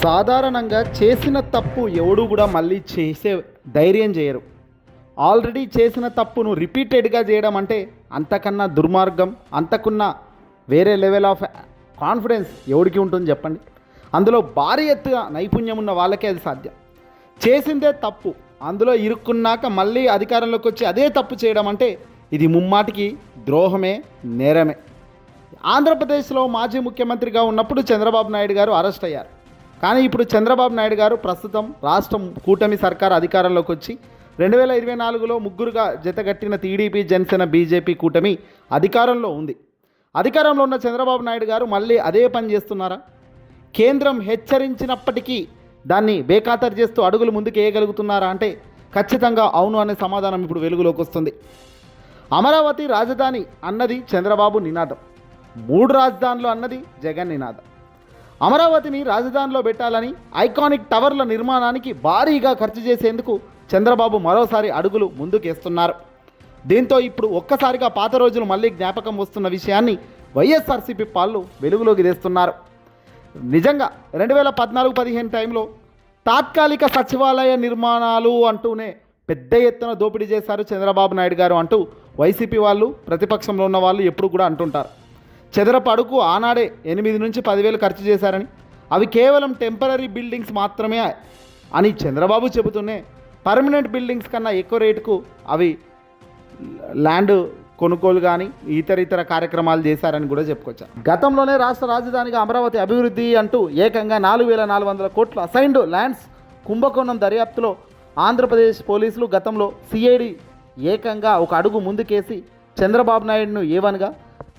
సాధారణంగా చేసిన తప్పు ఎవడు కూడా మళ్ళీ చేసే ధైర్యం చేయరు. ఆల్రెడీ చేసిన తప్పును రిపీటెడ్గా చేయడం అంటే అంతకన్నా దుర్మార్గం అంతకున్న వేరే లెవెల్ ఆఫ్ కాన్ఫిడెన్స్ ఎవడికి ఉంటుంది చెప్పండి? అందులో భారీ ఎత్తుగా నైపుణ్యం ఉన్న వాళ్ళకే అది సాధ్యం. చేసిందే తప్పు అందులో ఇరుక్కున్నాక మళ్ళీ అధికారంలోకి వచ్చి అదే తప్పు చేయడం అంటే ఇది ముమ్మాటికి ద్రోహమే నేరమే. ఆంధ్రప్రదేశ్లో మాజీ ముఖ్యమంత్రిగా ఉన్నప్పుడు చంద్రబాబు నాయుడు గారు అరెస్ట్ అయ్యారు. కానీ ఇప్పుడు చంద్రబాబు నాయుడు గారు ప్రస్తుతం రాష్ట్రం కూటమి సర్కార్ అధికారంలోకి వచ్చి రెండు వేల ఇరవై నాలుగులో ముగ్గురుగా జతగట్టిన టీడీపీ జనసేన బీజేపీ కూటమి అధికారంలో ఉంది. అధికారంలో ఉన్న చంద్రబాబు నాయుడు గారు మళ్ళీ అదే పని చేస్తున్నారా? కేంద్రం హెచ్చరించినప్పటికీ దాన్ని బేఖాతరు చేస్తూ అడుగులు ముందుకు వేయగలుగుతున్నారా అంటే ఖచ్చితంగా అవును అనే సమాధానం ఇప్పుడు వెలుగులోకి వస్తుంది. అమరావతి రాజధాని అన్నది చంద్రబాబు నినాదం. మూడు రాజధానులు అన్నది జగన్ నినాదం. అమరావతిని రాజధానిలో పెట్టాలని ఐకానిక్ టవర్ల నిర్మాణానికి భారీగా ఖర్చు చేసేందుకు చంద్రబాబు మరోసారి అడుగులు ముందుకేస్తున్నారు. దీంతో ఇప్పుడు ఒక్కసారిగా పాత రోజులు మళ్ళీ జ్ఞాపకం వస్తున్న విషయాన్ని వైఎస్ఆర్సీపీ పాళ్ళు వెలుగులోకి తెస్తున్నారు. నిజంగా రెండు వేల పద్నాలుగు పదిహేను టైంలో తాత్కాలిక సచివాలయ నిర్మాణాలు అంటూనే పెద్ద ఎత్తున దోపిడీ చేశారు చంద్రబాబు నాయుడు గారు అంటూ వైసీపీ వాళ్ళు ప్రతిపక్షంలో ఉన్న వాళ్ళు ఎప్పుడు కూడా అంటుంటారు. చదరపు అడుగు ఆనాడే ఎనిమిది నుంచి పదివేలు ఖర్చు చేశారని. అవి కేవలం టెంపరీ బిల్డింగ్స్ మాత్రమే అని చంద్రబాబు చెబుతూనే పర్మనెంట్ బిల్డింగ్స్ కన్నా ఎక్కువ రేటుకు అవి ల్యాండ్ కొనుగోలు కానీ ఇతర ఇతర కార్యక్రమాలు చేశారని కూడా చెప్పుకొచ్చారు గతంలోనే రాష్ట్ర రాజధానిగా అమరావతి అభివృద్ధి అంటూ ఏకంగా నాలుగు వేల నాలుగు వందల కోట్ల అసైన్డ్ ల్యాండ్స్ కుంభకోణం దర్యాప్తులో ఆంధ్రప్రదేశ్ పోలీసులు గతంలో సిఐడి ఏకంగా ఒక అడుగు ముందుకేసి చంద్రబాబు నాయుడును ఏవనగా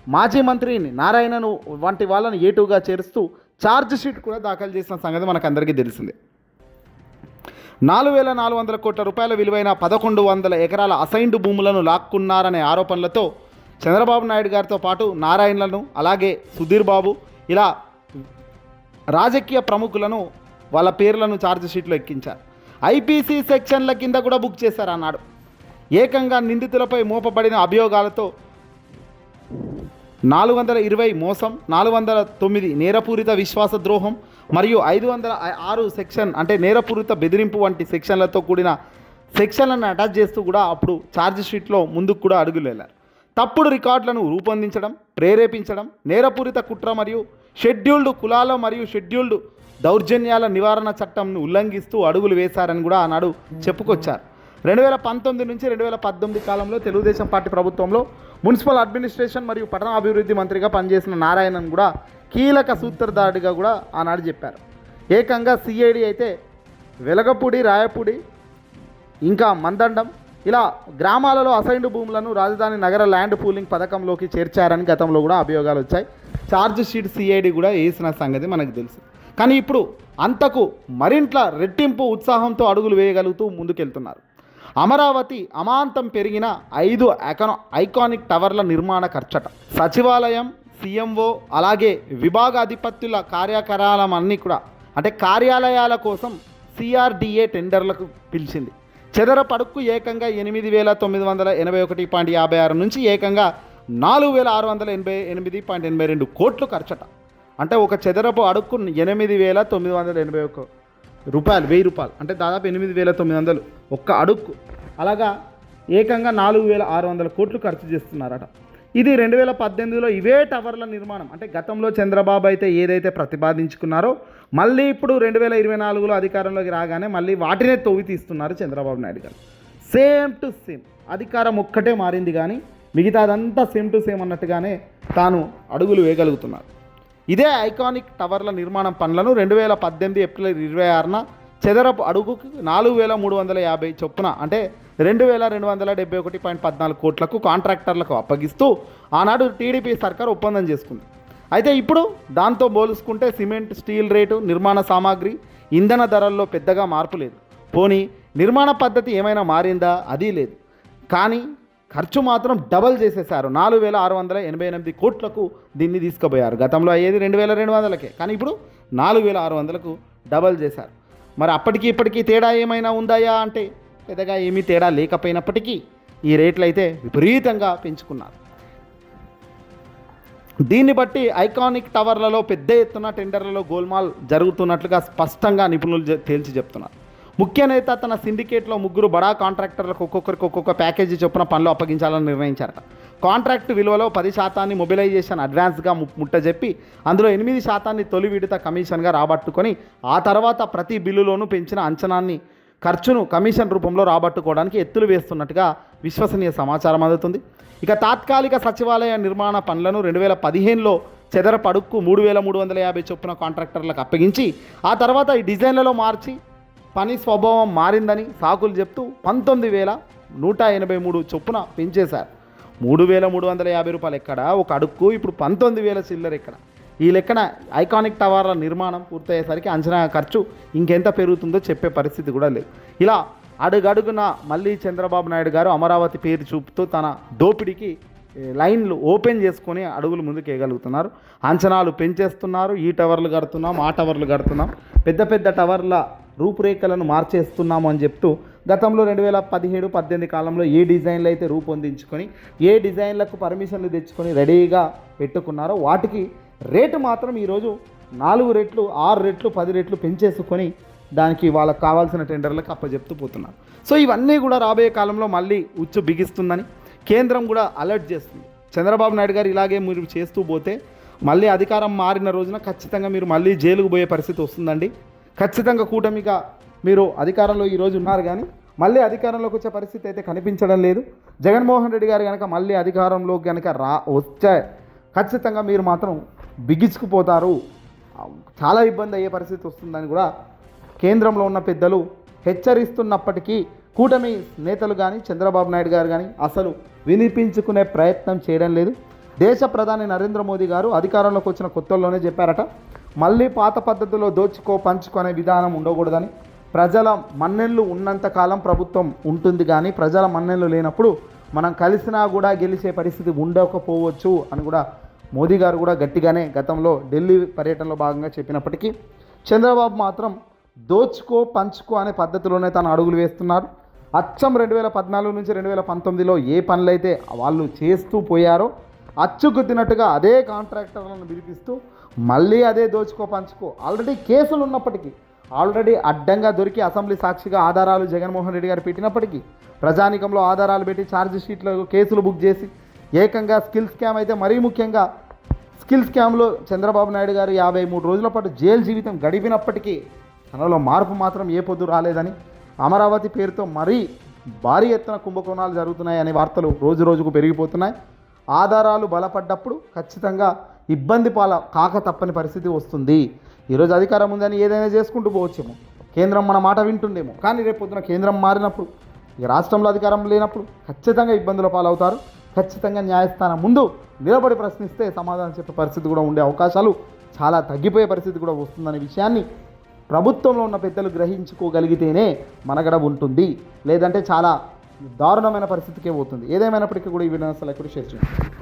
మాజీ మంత్రిని నారాయణను వంటి వాళ్ళను ఏటుగా చేరుస్తూ ఛార్జ్ షీట్ కూడా దాఖలు చేసిన సంగతి మనకు అందరికీ తెలిసిందే. నాలుగు వేల నాలుగు వందల కోట్ల రూపాయల విలువైన పదకొండు వందల ఎకరాల అసైన్డ్ భూములను లాక్కున్నారనే ఆరోపణలతో చంద్రబాబు నాయుడు గారితో పాటు నారాయణలను అలాగే సుధీర్ బాబు ఇలా రాజకీయ ప్రముఖులను వాళ్ళ పేర్లను ఛార్జ్ షీట్లో ఎక్కించారు. ఐపీసీ సెక్షన్ల కింద కూడా బుక్ చేశారు అన్నాడు. ఏకంగా నిందితులపై మోపబడిన అభియోగాలతో నాలుగు వందల ఇరవై మోసం నాలుగు వందల తొమ్మిది నేరపూరిత విశ్వాస ద్రోహం మరియు ఐదు వందల ఆరు సెక్షన్ అంటే నేరపూరిత బెదిరింపు వంటి సెక్షన్లతో కూడిన సెక్షన్లను అటాచ్ చేస్తూ కూడా అప్పుడు ఛార్జ్ షీట్లో ముందుకు కూడా అడుగులు వెళ్ళారు తప్పుడు రికార్డులను రూపొందించడం ప్రేరేపించడం నేరపూరిత కుట్ర మరియు షెడ్యూల్డ్ కులాల మరియు షెడ్యూల్డ్ దౌర్జన్యాల నివారణ చట్టంను ఉల్లంఘిస్తూ అడుగులు వేశారని కూడా ఆనాడు చెప్పుకొచ్చారు. రెండు వేల పంతొమ్మిది నుంచి రెండు వేల పద్దెనిమిది కాలంలో తెలుగుదేశం పార్టీ ప్రభుత్వంలో మున్సిపల్ అడ్మినిస్ట్రేషన్ మరియు పట్టణ అభివృద్ధి మంత్రిగా పనిచేసిన నారాయణన్ కూడా కీలక సూత్రధారుడిగా కూడా ఆనాడు చెప్పారు. ఏకంగా సిఐడి అయితే వెలగపూడి రాయపూడి ఇంకా మందండం ఇలా గ్రామాలలో అసైన్డ్ భూములను రాజధాని నగర ల్యాండ్ పూలింగ్ పథకంలోకి చేర్చారని గతంలో కూడా అభియోగాలు వచ్చాయి. ఛార్జ్ షీట్ సిఐడి కూడా వేసిన సంగతి మనకు తెలుసు. కానీ ఇప్పుడు అంతకు మరింట్ల రెట్టింపు ఉత్సాహంతో అడుగులు వేయగలుగుతూ ముందుకెళ్తున్నారు. అమరావతి అమాంతం పెరిగిన ఐదు ఎకనో ఐకానిక్ టవర్ల నిర్మాణ ఖర్చట. సచివాలయం సీఎంఓ అలాగే విభాగాధిపత్యుల కార్యకలాపాలన్నీ అన్నీ కూడా అంటే కార్యాలయాల కోసం సిఆర్డిఏ టెండర్లకు పిలిచింది. చదరపు అడుక్కు ఏకంగా ఎనిమిది వేల తొమ్మిది వందల ఎనభై ఒకటి పాయింట్ యాభై ఆరు నుంచి ఏకంగా నాలుగు వేల ఆరు వందల ఎనభై ఎనిమిది పాయింట్ ఎనభై రెండు కోట్లు ఖర్చట. అంటే ఒక చదరపు అడుక్కు ఎనిమిది వేల తొమ్మిది వందల ఎనభై ఒక రూపాయలు వెయ్యి రూపాయలు. అంటే దాదాపు ఎనిమిది వేల తొమ్మిది వందలు ఒక్క అడుక్కు. అలాగా ఏకంగా నాలుగు వేల ఆరు వందల కోట్లు ఖర్చు చేస్తున్నారట. ఇది రెండు వేల పద్దెనిమిదిలో ఇవే టవర్ల నిర్మాణం. అంటే గతంలో చంద్రబాబు అయితే ఏదైతే ప్రతిపాదించుకున్నారో మళ్ళీ ఇప్పుడు రెండు వేల ఇరవై నాలుగులో అధికారంలోకి రాగానే మళ్ళీ వాటినే తొవ్వి తీస్తున్నారు చంద్రబాబు నాయుడు గారు. సేమ్ టు సేమ్ అధికారం ఒక్కటే మారింది కానీ మిగతాదంతా సేమ్ టు సేమ్ అన్నట్టుగానే తాను అడుగులు వేయగలుగుతున్నారు. ఇదే ఐకానిక్ టవర్ల నిర్మాణం పనులను రెండు వేల పద్దెనిమిది ఏప్రిల్ ఇరవై ఆరున చదరపు అడుగుకు నాలుగు వేల మూడు వందల యాభై చొప్పున అంటే రెండు వేల రెండు వందల డెబ్బై ఒకటి పాయింట్ పద్నాలుగు కోట్లకు కాంట్రాక్టర్లకు అప్పగిస్తూ ఆనాడు టీడీపీ సర్కార్ ఒప్పందం చేసుకుంది. అయితే ఇప్పుడు దాంతో పోల్చుకుంటే సిమెంట్ స్టీల్ రేటు నిర్మాణ సామాగ్రి ఇంధన ధరల్లో పెద్దగా మార్పు లేదు. పోనీ నిర్మాణ పద్ధతి ఏమైనా మారిందా? అది లేదు. కానీ ఖర్చు మాత్రం డబల్ చేసేసారు నాలుగు వేల ఆరు వందల ఎనభై ఎనిమిది కోట్లకు దీన్ని తీసుకుపోయారు. గతంలో అయ్యేది రెండు వేల రెండు వందలకే. కానీ ఇప్పుడు నాలుగు వేల ఆరు వందలకు డబల్ చేశారు. మరి అప్పటికి ఇప్పటికీ తేడా ఏమైనా ఉందాయా అంటే పెద్దగా ఏమీ తేడా లేకపోయినప్పటికీ ఈ రేట్లు అయితే విపరీతంగా పెంచుకున్నారు. దీన్ని బట్టి ఐకానిక్ టవర్లలో పెద్ద ఎత్తున టెండర్లలో గోల్మాల్ జరుగుతున్నట్లుగా స్పష్టంగా నిపుణులు తేల్చి చెప్తున్నారు. ముఖ్య నేత తన సిండికేట్లో ముగ్గురు బడా కాంట్రాక్టర్లకు ఒక్కొక్కరికి ఒక్కొక్క ప్యాకేజీ చొప్పున పనులు అప్పగించాలని నిర్ణయించారట. కాంట్రాక్ట్ విలువలో పది శాతాన్ని మొబిలైజేషన్ అడ్వాన్స్గా ముట్ట ముట్టజెప్పి అందులో ఎనిమిది శాతాన్ని తొలి విడత కమిషన్గా రాబట్టుకొని ఆ తర్వాత ప్రతి బిల్లులోనూ పెంచిన అంచనాన్ని ఖర్చును కమిషన్ రూపంలో రాబట్టుకోవడానికి ఎత్తులు వేస్తున్నట్టుగా విశ్వసనీయ సమాచారం అందుతుంది. ఇక తాత్కాలిక సచివాలయ నిర్మాణ పనులను రెండు వేల పదిహేనులో చెదర పడుక్కు మూడు వేల మూడు వందల యాభై చొప్పున కాంట్రాక్టర్లకు అప్పగించి ఆ తర్వాత ఈ డిజైన్లలో మార్చి పని స్వభావం మారిందని సాకులు చెప్తూ పంతొమ్మిది వేల నూట ఎనభై మూడు చొప్పున పెంచేశారు. మూడు వేల మూడు వందల యాభై రూపాయలు ఎక్కడ? ఒక అడుక్కు ఇప్పుడు పంతొమ్మిది వేల చిల్లర ఎక్కడ? ఈ లెక్కన ఐకానిక్ టవర్ల నిర్మాణం పూర్తయ్యేసరికి అంచనా ఖర్చు ఇంకెంత పెరుగుతుందో చెప్పే పరిస్థితి కూడా లేదు. ఇలా అడుగడుగున మళ్ళీ చంద్రబాబు నాయుడు గారు అమరావతి పేరు చూపుతూ తన దోపిడీకి లైన్లు ఓపెన్ చేసుకొని అడుగులు ముందుకు వేయగలుగుతున్నారు అంచనాలు పెంచేస్తున్నారు. ఈ టవర్లు కడుతున్నాం ఆ టవర్లు కడుతున్నాం. పెద్ద పెద్ద టవర్ల రూపురేఖలను మార్చేస్తున్నాము అని చెప్తూ గతంలో రెండు వేల పదిహేడు పద్దెనిమిది కాలంలో ఏ డిజైన్లు అయితే రూపొందించుకొని ఏ డిజైన్లకు పర్మిషన్లు తెచ్చుకొని రెడీగా పెట్టుకున్నారో వాటికి రేటు మాత్రం ఈరోజు నాలుగు రెట్లు ఆరు రెట్లు పది రెట్లు పెంచేసుకొని దానికి వాళ్ళకి కావాల్సిన టెండర్లకు అప్పచెప్తూ పోతున్నారు. సో ఇవన్నీ కూడా రాబోయే కాలంలో మళ్ళీ ఉచ్చు బిగిస్తుందని కేంద్రం కూడా అలర్ట్ చేస్తుంది. చంద్రబాబు నాయుడు గారు ఇలాగే మీరు చేస్తూ పోతే మళ్ళీ అధికారం మారిన రోజున ఖచ్చితంగా మీరు మళ్ళీ జైలుకు పోయే పరిస్థితి వస్తుందండి. ఖచ్చితంగా కూటమిగా మీరు అధికారంలో ఈరోజు ఉన్నారు కానీ మళ్ళీ అధికారంలోకి వచ్చే పరిస్థితి అయితే కనిపించడం లేదు. జగన్మోహన్ రెడ్డి గారు కనుక మళ్ళీ అధికారంలోకి కనుక రా వచ్చే ఖచ్చితంగా మీరు మాత్రం బిగించుకుపోతారు. చాలా ఇబ్బంది అయ్యే పరిస్థితి వస్తుందని కూడా కేంద్రంలో ఉన్న పెద్దలు హెచ్చరిస్తున్నప్పటికీ కూటమి నేతలు కానీ చంద్రబాబు నాయుడు గారు కానీ అసలు వినిపించుకునే ప్రయత్నం చేయడం లేదు. దేశ ప్రధాని నరేంద్ర మోదీ గారు అధికారంలోకి వచ్చిన కొత్తల్లోనే చెప్పారట. మళ్ళీ పాత పద్ధతిలో దోచుకో పంచుకునే విధానం ఉండకూడదని ప్రజల మన్నెళ్ళు ఉన్నంతకాలం ప్రభుత్వం ఉంటుంది కానీ ప్రజల మన్నెళ్ళు లేనప్పుడు మనం కలిసినా కూడా గెలిచే పరిస్థితి ఉండకపోవచ్చు అని కూడా మోదీ గారు కూడా గట్టిగానే గతంలో ఢిల్లీ పర్యటనలో భాగంగా చెప్పినప్పటికీ చంద్రబాబు మాత్రం దోచుకో పంచుకో అనే పద్ధతిలోనే తను అడుగులు వేస్తున్నారు. అచ్చం రెండు వేల పద్నాలుగు నుంచి రెండు వేల పంతొమ్మిదిలో ఏ పనులైతే వాళ్ళు చేస్తూ పోయారో అచ్చుగుద్దినట్టుగా అదే కాంట్రాక్టర్లను పిలిపిస్తూ మళ్ళీ అదే దోచుకో పంచుకో. ఆల్రెడీ కేసులు ఉన్నప్పటికీ ఆల్రెడీ అడ్డంగా దొరికి అసెంబ్లీ సాక్షిగా ఆధారాలు జగన్మోహన్ రెడ్డి గారు పెట్టినప్పటికీ ప్రజానికంలో ఆధారాలు పెట్టి ఛార్జ్ షీట్లో కేసులు బుక్ చేసి ఏకంగా స్కిల్ స్కామ్ అయితే మరీ ముఖ్యంగా స్కిల్ స్కామ్లో చంద్రబాబు నాయుడు గారు యాభై మూడు రోజుల పాటు జైలు జీవితం గడిపినప్పటికీ తనలో మార్పు మాత్రం ఏ పొద్దు రాలేదని అమరావతి పేరుతో మరీ భారీ ఎత్తున కుంభకోణాలు జరుగుతున్నాయనే వార్తలు రోజు రోజుకు పెరిగిపోతున్నాయి. ఆధారాలు బలపడ్డప్పుడు ఖచ్చితంగా ఇబ్బంది పాల కాక తప్పని పరిస్థితి వస్తుంది. ఈరోజు అధికారం ఉందని ఏదైనా చేసుకుంటూ పోవచ్చేమో. కేంద్రం మన మాట వింటుండేమో కానీ రేపు పొద్దున కేంద్రం మారినప్పుడు ఈ రాష్ట్రంలో అధికారం లేనప్పుడు ఖచ్చితంగా ఇబ్బందుల పాలవుతారు. ఖచ్చితంగా న్యాయస్థానం ముందు నిలబడి ప్రశ్నిస్తే సమాధానం చెప్పే పరిస్థితి కూడా ఉండే అవకాశాలు చాలా తగ్గిపోయే పరిస్థితి కూడా వస్తుందనే విషయాన్ని ప్రభుత్వంలో ఉన్న పెద్దలు గ్రహించుకోగలిగితేనే మనగడ ఉంటుంది. లేదంటే చాలా దారుణమైన పరిస్థితికే పోతుంది. ఏదేమైనప్పటికీ కూడా ఈ వినసలు కూడా ఎక్కడ షేర్ చేయండి.